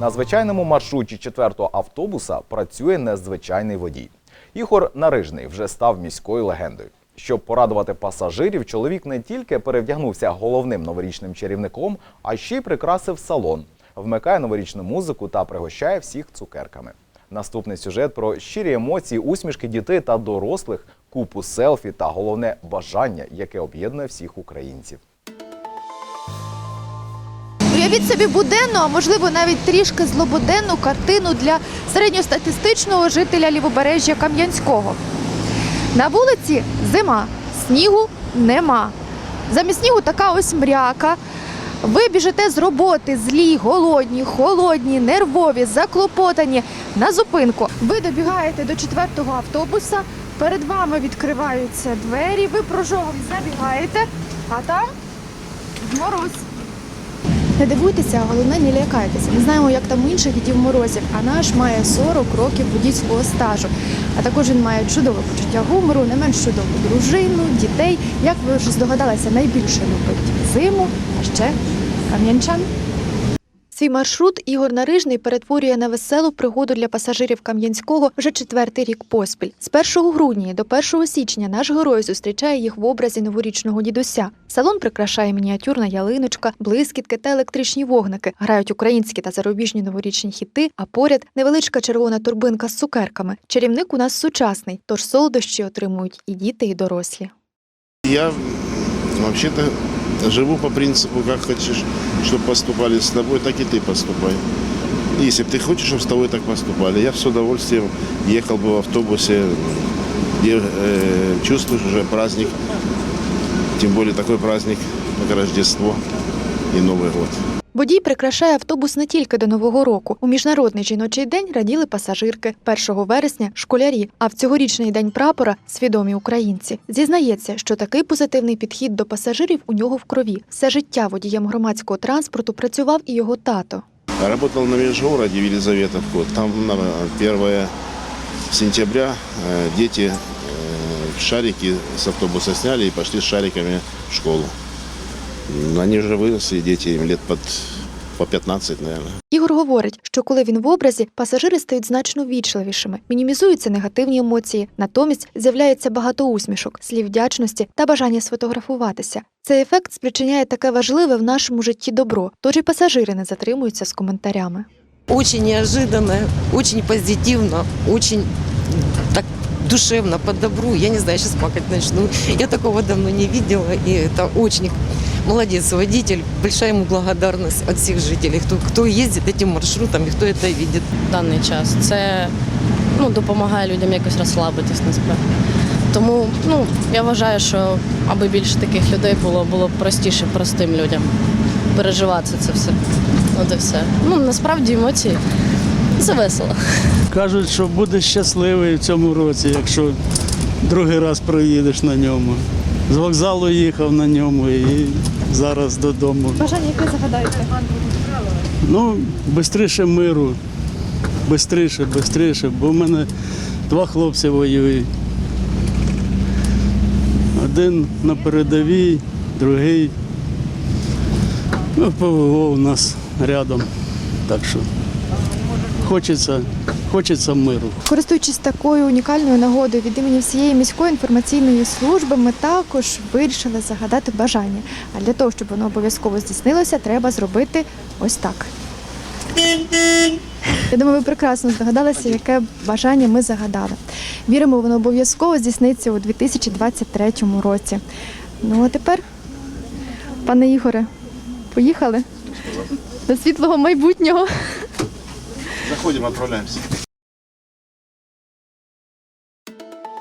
На звичайному маршруті четвертого автобуса працює незвичайний водій. Ігор Нарижний вже став міською легендою. Щоб порадувати пасажирів, чоловік не тільки перевдягнувся головним новорічним чарівником, а ще й прикрасив салон, вмикає новорічну музику та пригощає всіх цукерками. Наступний сюжет про щирі емоції, усмішки дітей та дорослих, купу селфі та головне бажання, яке об'єднує всіх українців. Уявіть собі буденну, а можливо навіть трішки злободенну картину для середньостатистичного жителя лівобережжя Кам'янського. На вулиці зима, снігу нема. Замість снігу така ось мряка. Ви біжите з роботи, злі, голодні, холодні, нервові, заклопотані на зупинку. Ви добігаєте до четвертого автобуса, перед вами відкриваються двері, ви прожогом забігаєте, а там мороз. Не дивуйтеся, головне не лякайтеся. Не знаємо, як там інших дідів морозів, а наш має 40 років водійського стажу. А також він має чудове почуття гумору, не менш чудову дружину, дітей. Як ви вже здогадалися, найбільше любить зиму, а ще кам'янчан. Свій маршрут Ігор Нарижний перетворює на веселу пригоду для пасажирів Кам'янського вже четвертий рік поспіль. З 1 грудня до 1 січня наш герой зустрічає їх в образі новорічного дідуся. Салон прикрашає мініатюрна ялиночка, блискітки та електричні вогники. Грають українські та зарубіжні новорічні хіти, а поряд невеличка червона турбинка з цукерками. Чарівник у нас сучасний, тож солодощі отримують і діти, і дорослі. Я вообще-то живу по принципу, как хочешь, чтобы поступали с тобой, так и ты поступай. Если бы ты хочешь, чтобы с тобой так поступали, я с удовольствием ехал бы в автобусе, где э, чувствуешь уже праздник, тем более такой праздник, как Рождество и Новый год. Водій прикрашає автобус не тільки до Нового року. У міжнародний жіночий день раділи пасажирки. 1 вересня школярі. А в цьогорічний день прапора свідомі українці. Зізнається, що такий позитивний підхід до пасажирів у нього в крові. Все життя водієм громадського транспорту працював і його тато. Работал на межгороде в Елизаветовку. Там на 1 сентября э, дети э, шарики с автобуса сняли и пошли с шариками в школу. М, Они уже выросли, дети им лет под, по 15, наверное. Ігор говорить, що коли він в образі, пасажири стають значно вічливішими, мінімізуються негативні емоції, натомість з'являється багато усмішок, слів вдячності та бажання сфотографуватися. Цей ефект спричиняє таке важливе в нашому житті добро, тож і пасажири не затримуються з коментарями. Очень неожиданно, очень позитивно, очень так душевно, по добру. Я не знаю, сейчас плакать начну. Я такого давно не видела, и это очень молодец водитель. Большая ему благодарность от всех жителей, кто, кто ездит этим маршрутом и кто это видит. в даний час. Це ну, допомагає людям якось розслабитись насправді. Тому ну, я вважаю, що аби більше таких людей було, було б простіше простим людям переживати це все. От і все. Ну, насправді емоції це весело. Кажуть, що будеш щасливий в цьому році, якщо другий раз проїдеш на ньому. З вокзалу їхав на ньому і зараз додому. Бажання, яке загадаєте? Ну, швидше миру, швидше, швидше, бо в мене два хлопці воюють. Один на передовій, другий ну, ПВО у нас рядом. Так що хочеться, хочеться миру. Користуючись такою унікальною нагодою від імені всієї міської інформаційної служби, ми також вирішили загадати бажання. А для того, щоб воно обов'язково здійснилося, треба зробити ось так. Я думаю, ви прекрасно здогадалися, яке бажання ми загадали. Віримо, воно обов'язково здійсниться у 2023 році. Ну а тепер, пане Ігоре, поїхали до світлого майбутнього. Заходим, отправляемся.